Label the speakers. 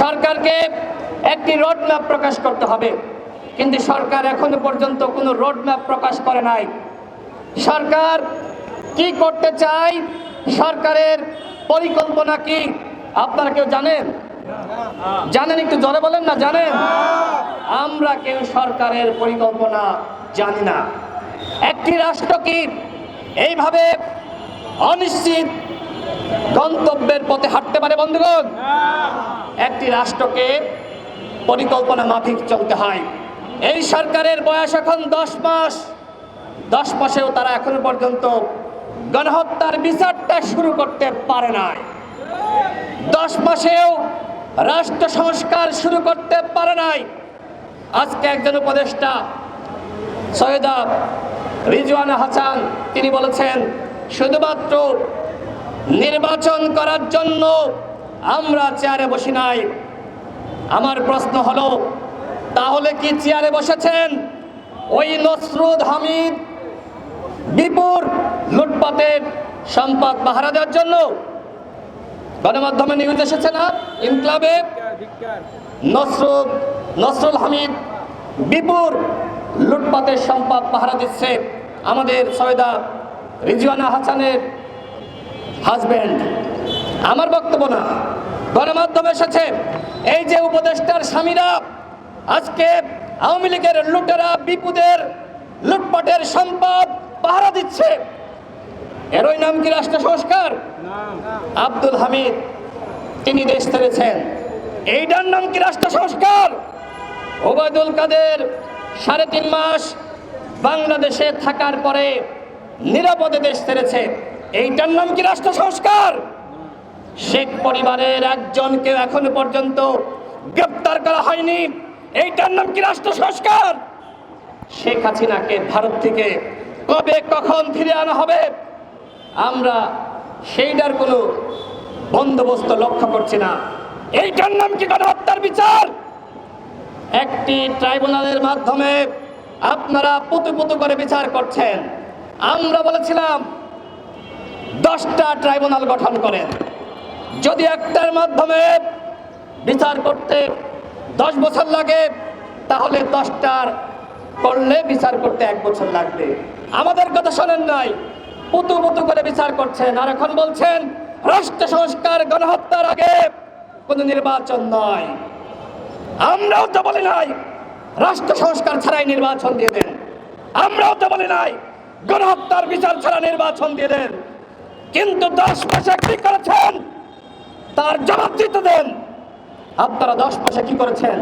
Speaker 1: সরকারকে একটি road map প্রকাশ করতে হবে। কিন্তু সরকার এখনও পর্যন্ত কোনো রোড ম্যাপ প্রকাশ করে নাই। সরকার কি করতে চায়, সরকারের পরিকল্পনা কি, আপনারা কেউ জানেন? জানেন একটু জোরে বলেন না, জানেন? আমরা কেউ সরকারের পরিকল্পনা জানি না। একটি রাষ্ট্র কি, এইভাবে অনিশ্চিত গন্তব্যের পথে হাঁটতে পারে বন্ধুগণ। একটি রাষ্ট্রকে পরিকল্পনা মাফিক চলতে হয়। এই সরকারের বয়স এখন দশ মাস। দশ মাসেও তারা এখনও পর্যন্ত গণহত্যার বিচারটা শুরু করতে পারে নাই। দশ মাসেও রাষ্ট্র সংস্কার শুরু করতে পারে নাই। আজকে একজন উপদেষ্টা, সৈয়দা রিজওয়ানা হাসান, তিনি বলেছেন, শুধুমাত্র নির্বাচন করার জন্য আমরা চেয়ারে বসি নাই। আমার প্রশ্ন হলো, তাহলে কি চেয়ারে বসেছেন? ওই নসরুদ হামিদ বিপুর লুটপাতের সম্পদ পাহারা দেওয়ার জন্য? গণমাধ্যমে নিউজ এসেছে না? ইনক্লাবে? নসরুদ, নসরুল হামিদ বিপুর লুটপাতের সম্পদ পাহারা দিচ্ছে আমাদের সৈয়দা রিজওয়ানা হাসানের হাজব্যান্ড আমার বক্তব্য না। গণমাধ্যমে এসেছে এই যে উপদেষ্টার স্বামীরা আজকে আওয়ামী লীগের লুটেরা বিপুদের লুটপাটের সম্পদ পাহারা দিচ্ছে। এরই নাম কি রাষ্ট্র সংস্কার? আব্দুল হামিদ তিনি দেশ ছেড়েছেন। এইটার নাম কি রাষ্ট্র সংস্কার? ওবায়দুল কাদের সাড়ে তিন মাস বাংলাদেশে থাকার পরে নিরাপদে দেশ ছেড়েছে। এইটার নাম কি রাষ্ট্র সংস্কার? শেখ পরিবারের একজনকে এখনও পর্যন্ত গ্রেপ্তার করা হয়নি। এইটার নাম কি রাষ্ট্র সংস্কার? শেখ হাসিনাকে ভারত থেকে কবে, কখন ফিরে আনা হবে? আমরা সেইটার কোনো বন্দোবস্ত লক্ষ্য করছি না। এইটার নাম কি গণহত্যার বিচার? একটি ট্রাইব্যুনালের মাধ্যমে আপনারা পুতু পুতু করে বিচার করছেন। আমরা বলেছিলাম দশটা ট্রাইব্যুনাল গঠন করেন। যদি একটার মাধ্যমে বিচার করতে দশ বছর লাগে, তাহলে দশটার করলে বিচার করতে এক বছর লাগবে। আমাদের কথা শোনেন নাই। পুতু পুতু করে বিচার করছেন। আর এখন বলছেন, রাষ্ট্র সংস্কার, গণহত্যার আগে কোনো নির্বাচন নয়। আমরাও তো বলি নাই, রাষ্ট্র সংস্কার ছাড়াই নির্বাচন দিয়ে দেন। আমরাও তো বলি নাই, গণহত্যার বিচার ছাড়া নির্বাচন দিয়ে দেন। কিন্তু দশ মাসে কি করেছেন? তার জবাব দিতে দেন। আপনারা দশ মাসে কি করেছেন?